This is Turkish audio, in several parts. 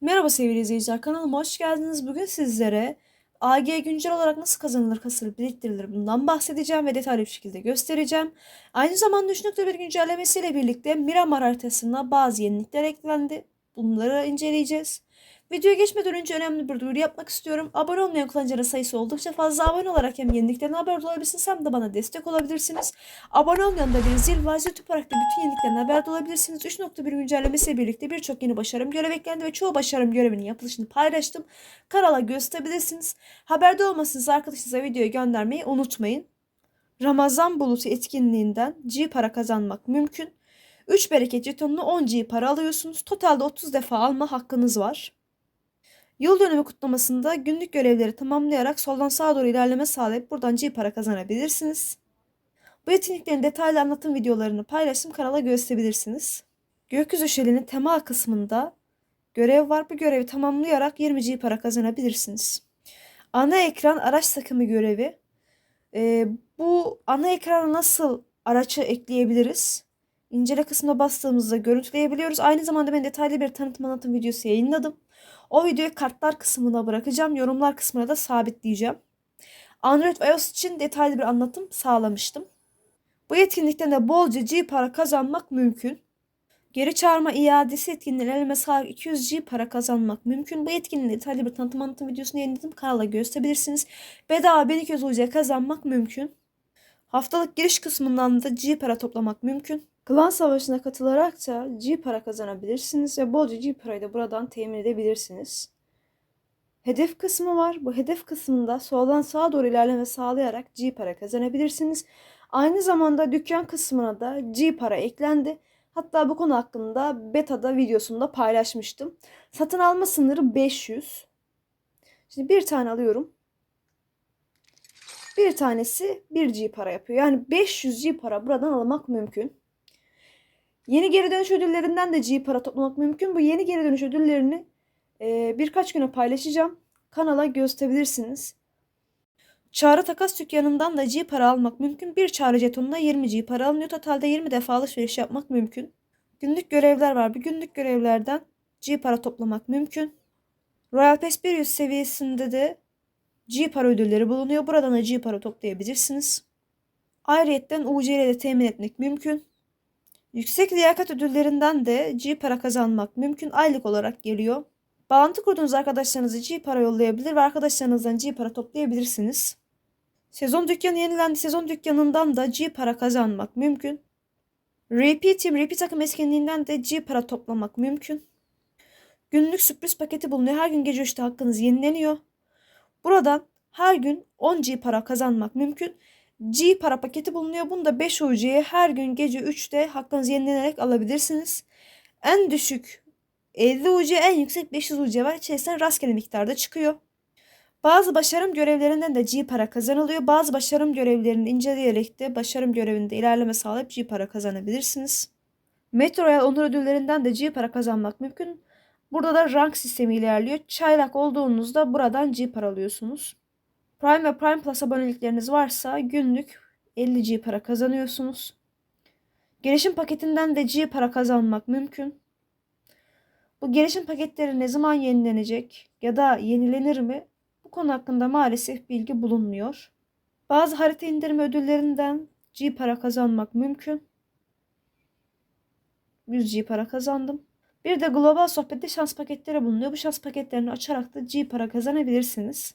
Merhaba sevgili izleyiciler, kanalıma hoş geldiniz. Bugün sizlere AG güncel olarak nasıl kazanılır, kasılır, biriktirilir bundan bahsedeceğim ve detaylı bir şekilde göstereceğim. Aynı zamanda 3.1 güncellemesiyle birlikte Miramar haritasına bazı yenilikler eklendi. Bunları inceleyeceğiz. Videoya geçmeden önce önemli bir duyuru yapmak istiyorum. Abone olmayan kullanıcıların sayısı oldukça fazla abone olarak hem yeniliklerden haberdar olabilirsiniz hem de bana destek olabilirsiniz. Abone olmayan da bir zil var. YouTube olarak da bütün yeniliklerden haberdar olabilirsiniz. 3.1 güncellemesiyle birlikte birçok yeni başarım görev eklendi ve çoğu başarım görevinin yapılışını paylaştım. Kanala gösterebilirsiniz. Haberde olmasınız arkadaşınıza videoyu göndermeyi unutmayın. Ramazan bulutu etkinliğinden G para kazanmak mümkün. 3 bereket jetonunu 10 G para alıyorsunuz. Totalde 30 defa alma hakkınız var. Yıl dönümü kutlamasında günlük görevleri tamamlayarak soldan sağa doğru ilerleme sağlayıp buradan G para kazanabilirsiniz. Bu etkinliklerin detaylı anlatım videolarını paylaştım kanala gösterebilirsiniz. Gökyüzü şöleni tema kısmında görev var. Bu görevi tamamlayarak 20 G para kazanabilirsiniz. Ana ekran araç takımı görevi. Ee, bu ana ekrana nasıl araçı ekleyebiliriz? İncele kısmına bastığımızda görüntüleyebiliyoruz. Aynı zamanda ben detaylı bir tanıtım anlatım videosu yayınladım. O videoyu kartlar kısmına bırakacağım. Yorumlar kısmına da sabitleyeceğim. Android ve iOS için detaylı bir anlatım sağlamıştım. Bu etkinlikten de bolca G para kazanmak mümkün. Geri çağırma iadesi etkinliğinden elime sağlık 200 G para kazanmak mümkün. Bu etkinliğin detaylı bir tanıtım anlatım videosunu yayınladım. Kanala gösterebilirsiniz. Bedava 1200 UC kazanmak mümkün. Haftalık giriş kısmından da G para toplamak mümkün. Klan savaşına katılarak da G para kazanabilirsiniz ve bolca G parayı da buradan temin edebilirsiniz. Hedef kısmı var. Bu hedef kısmında soldan sağa doğru ilerleme sağlayarak G para kazanabilirsiniz. Aynı zamanda dükkan kısmına da G para eklendi. Hatta bu konu hakkında beta'da videosunda paylaşmıştım. Satın alma sınırı 500. Şimdi bir tane alıyorum. Bir tanesi 1 G para yapıyor. Yani 500 G para buradan almak mümkün. Yeni geri dönüş ödüllerinden de G para toplamak mümkün. Bu yeni geri dönüş ödüllerini e, birkaç güne paylaşacağım. Kanala gösterebilirsiniz. Çağrı takas dükkanından da G para almak mümkün. Bir çağrı jetonuna 20 G para alınıyor. Totalde 20 defa alışveriş yapmak mümkün. Günlük görevler var. Bir günlük görevlerden G para toplamak mümkün. Royal Pass 100 seviyesinde de G para ödülleri bulunuyor. Buradan da G para toplayabilirsiniz. Ayrıyetten UC ile de temin etmek mümkün. Yüksek liyakat ödüllerinden de G para kazanmak mümkün. Aylık olarak geliyor. Bağlantı kurduğunuz arkadaşlarınızı G para yollayabilir ve arkadaşlarınızdan G para toplayabilirsiniz. Sezon dükkanı yenilendi. Sezon dükkanından da G para kazanmak mümkün. Repeat Team, Repeat takım eskinliğinden de G para toplamak mümkün. Günlük sürpriz paketi bulunuyor. Her gün gece 3'te hakkınız yenileniyor. Buradan her gün 10 G para kazanmak mümkün. G para paketi bulunuyor. Bunu da 5 UC'ye her gün gece 3'te hakkınızı yenilenerek alabilirsiniz. En düşük 50 UC, en yüksek 500 UC var. İçerisinden rastgele miktarda çıkıyor. Bazı başarım görevlerinden de G para kazanılıyor. Bazı başarım görevlerini inceleyerek de başarım görevinde ilerleme sağlayıp G para kazanabilirsiniz. Metro Royal onur ödüllerinden de G para kazanmak mümkün. Burada da rank sistemi ilerliyor. Çaylak olduğunuzda buradan G para alıyorsunuz. Prime ve Prime Plus abonelikleriniz varsa günlük 50 G para kazanıyorsunuz. Gelişim paketinden de G para kazanmak mümkün. Bu gelişim paketleri ne zaman yenilenecek ya da yenilenir mi? Bu konu hakkında maalesef bilgi bulunmuyor. Bazı harita indirme ödüllerinden G para kazanmak mümkün. 100 G para kazandım. Bir de global sohbette şans paketleri bulunuyor. Bu şans paketlerini açarak da G para kazanabilirsiniz.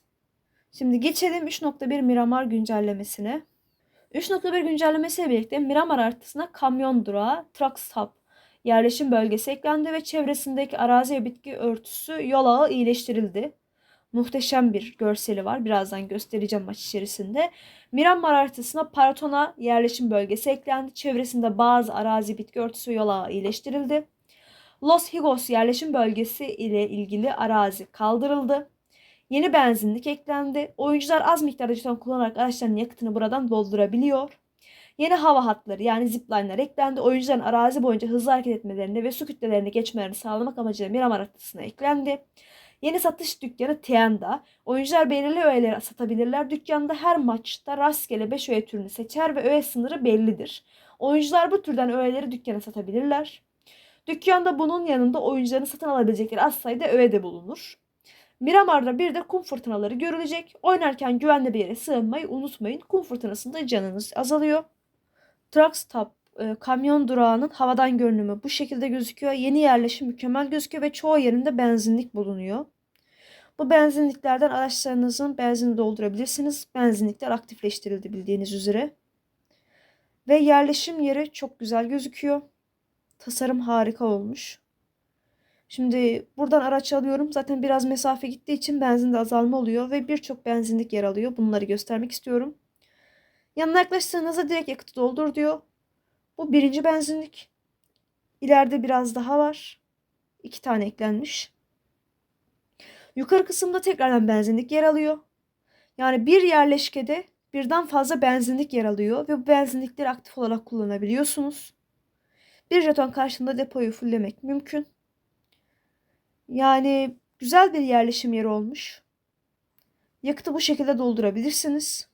Şimdi geçelim 3.1 Miramar güncellemesine. 3.1 güncellemesiyle birlikte Miramar haritasına kamyon durağı, truck stop yerleşim bölgesi eklendi ve çevresindeki arazi ve bitki örtüsü yol ağı iyileştirildi. Muhteşem bir görseli var. Birazdan göstereceğim maç içerisinde. Miramar haritasına Paratona yerleşim bölgesi eklendi. Çevresinde bazı arazi bitki örtüsü yol ağı iyileştirildi. Los Higos yerleşim bölgesi ile ilgili arazi kaldırıldı. Yeni benzinlik eklendi. Oyuncular az miktarda jeton kullanarak araçlarının yakıtını buradan doldurabiliyor. Yeni hava hatları yani zipline'lar eklendi. Oyuncuların arazi boyunca hızlı hareket etmelerini ve su kütlelerini geçmelerini sağlamak amacıyla Miramar haritasına eklendi. Yeni satış dükkanı Tienda. Oyuncular belirli öğeleri satabilirler. Dükkanda her maçta rastgele 5 öğe türünü seçer ve öğe sınırı bellidir. Oyuncular bu türden öğeleri dükkana satabilirler. Dükkanda bunun yanında oyuncuların satın alabilecekleri az sayıda öğe de bulunur. Miramar'da bir de kum fırtınaları görülecek. Oynarken güvenli bir yere sığınmayı unutmayın. Kum fırtınasında canınız azalıyor. Truck Stop e, kamyon durağının havadan görünümü bu şekilde gözüküyor. Yeni yerleşim mükemmel gözüküyor ve çoğu yerinde benzinlik bulunuyor. Bu benzinliklerden araçlarınızın benzinini doldurabilirsiniz. Benzinlikler aktifleştirildi bildiğiniz üzere. Ve yerleşim yeri çok güzel gözüküyor. Tasarım harika olmuş. Şimdi buradan araç alıyorum. Zaten biraz mesafe gittiği için benzinde azalma oluyor ve birçok benzinlik yer alıyor. Bunları göstermek istiyorum. Yanına yaklaştığınızda direkt yakıtı doldur diyor. Bu birinci benzinlik. İleride biraz daha var. İki tane eklenmiş. Yukarı kısımda tekrardan benzinlik yer alıyor. Yani bir yerleşkede birden fazla benzinlik yer alıyor ve bu benzinlikleri aktif olarak kullanabiliyorsunuz. Bir jeton karşılığında depoyu fulllemek mümkün. Yani güzel bir yerleşim yeri olmuş. Yakıtı bu şekilde doldurabilirsiniz.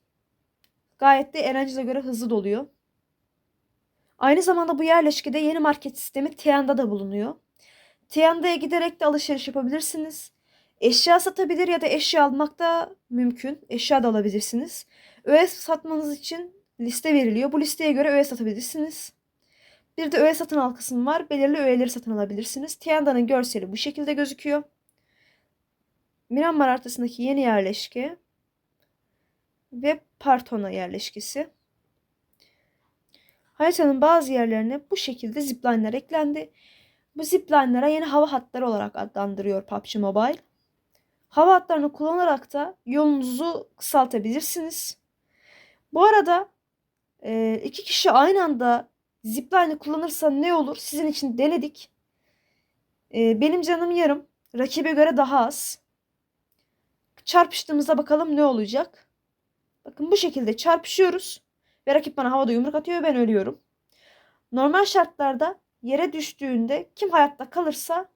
Gayet de Erencil'e göre hızlı doluyor. Aynı zamanda bu yerleşkede yeni market sistemi Tienda da bulunuyor. Tienda'ya giderek de alışveriş yapabilirsiniz. Eşya satabilir ya da eşya almak da mümkün. Eşya da alabilirsiniz. Öğe satmanız için liste veriliyor. Bu listeye göre öğe satabilirsiniz. Bir de öğe satın al kısmı var. Belirli öğeleri satın alabilirsiniz. Tienda'nın görseli bu şekilde gözüküyor. Myanmar haritasındaki yeni yerleşke ve Partona yerleşkesi. Haritanın bazı yerlerine bu şekilde zipline'ler eklendi. Bu zipline'lara yeni hava hatları olarak adlandırıyor PUBG Mobile. Hava hatlarını kullanarak da yolunuzu kısaltabilirsiniz. Bu arada iki kişi aynı anda zipline'ı kullanırsa ne olur? Sizin için denedik. E, benim canım yarım. Rakibe göre daha az. Çarpıştığımızda bakalım ne olacak. Bakın bu şekilde çarpışıyoruz. Ve rakip bana havada yumruk atıyor ve ben ölüyorum. Normal şartlarda yere düştüğünde kim hayatta kalırsa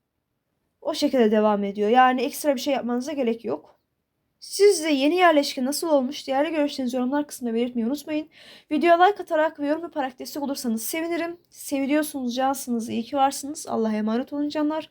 o şekilde devam ediyor. Yani ekstra bir şey yapmanıza gerek yok. Sizce yeni yerleşke nasıl olmuş? Değerli görüşlerinizi yorumlar kısmında belirtmeyi unutmayın. Videoya like atarak ve yorum yaparak destek olursanız sevinirim. Seviyorsunuz, cansınız, iyi ki varsınız. Allah'a emanet olun canlar.